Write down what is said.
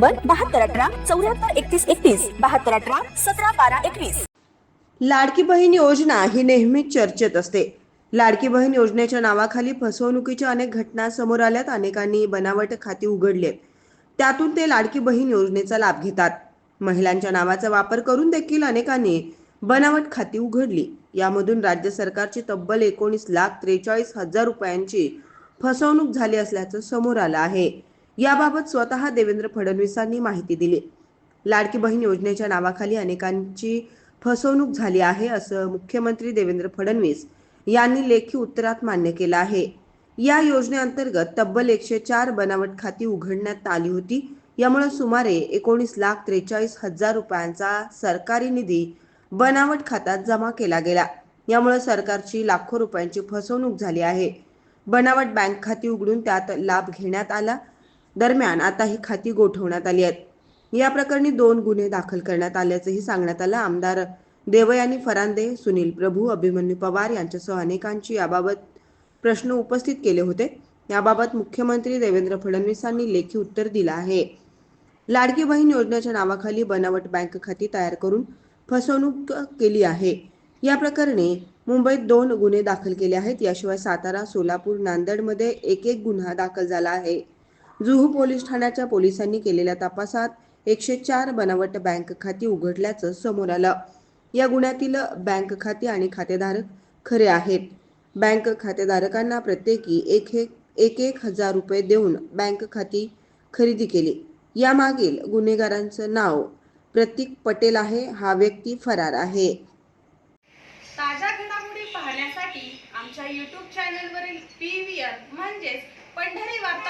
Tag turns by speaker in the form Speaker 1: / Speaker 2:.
Speaker 1: बहात्तर अठरा चौऱ्याहत्तर एकतीस एकतीस बहात्तर अठरा सतरा बारा एकवीस.
Speaker 2: लाडकी बहीण योजना ही नेहमीच चर्चेत असते. लाडकी बहीण योजनेच्या नावाखाली फसवणुकीच्या अनेक घटना समोर आल्यात अनेकांनी बनावट खाती उघडलेत त्यातून ते लाडकी बहीण योजनेचा लाभ घेतात. महिलांच्या नावाचा वापर करून देखील अनेकांनी बनावट खाती उघडली. यामधून राज्य सरकारची तब्बल एकोणीस लाख त्रेचाळीस हजार रुपयांची फसवणूक झाली असल्याचं समोर आलं आहे. याबाबत स्वतः देवेंद्र फडणवीसांनी माहिती दिली. लाडकी बहीण योजनेच्या नावाखाली अनेकांची फसवणूक झाली आहे असं मुख्यमंत्री देवेंद्र फडणवीस यांनी लेखी उत्तरात मान्य केलं आहे. या योजनेअंतर्गत तब्बल एकशे चार बनावट खाती उघडण्यात आली होती. यामुळे सुमारे एकोणीस लाख त्रेचाळीस हजार रुपयांचा सरकारी निधी बनावट खात्यात जमा केला गेला. यामुळे सरकारची लाखो रुपयांची फसवणूक झाली आहे. बनावट बँक खाती उघडून त्यात लाभ घेण्यात आला. दरम्यान आता ही खाती गोठवण्यात आली आहेत. या प्रकरणी दोन गुन्हे दाखल करण्यात आल्याचंही सांगण्यात आलं. आमदार देवयानी फरांदे सुनील प्रभू अभिमन्यू पवार यांच्यासह अनेकांची याबाबत प्रश्न उपस्थित केले होते. याबाबत मुख्यमंत्री देवेंद्र फडणवीसांनी लेखी उत्तर दिलं आहे. लाडकी बहीण योजनेच्या नावाखाली बनावट बँक खाती तयार करून फसवणूक केली आहे. या प्रकरणी मुंबईत दोन गुन्हे दाखल केले आहेत. याशिवाय सातारा सोलापूर नांदेडमध्ये एक एक गुन्हा दाखल झाला आहे. जुहू पोलीस ठाण्याच्या पोलिसांनी केलेल्या तपासात एकशे चार बनावट बँक खाती उघडल्याचं समोर आलं. या गुन्ह्यातील बँक खाती आणि खातेधारक खरे आहेत. बँक खातेधारकांना प्रत्येकी एक एक एक एक हजार रुपये देऊन बँक खाती खरेदी केली. यामागील गुन्हेगारांचं नाव प्रतीक पटेल आहे हा व्यक्ती फरार आहे.
Speaker 3: ताज्या घडामोडी पाहण्यासाठी आमच्या यूट्यूब चॅनलवरील पी व्ही आर म्हणजेच पंढरी वार्ता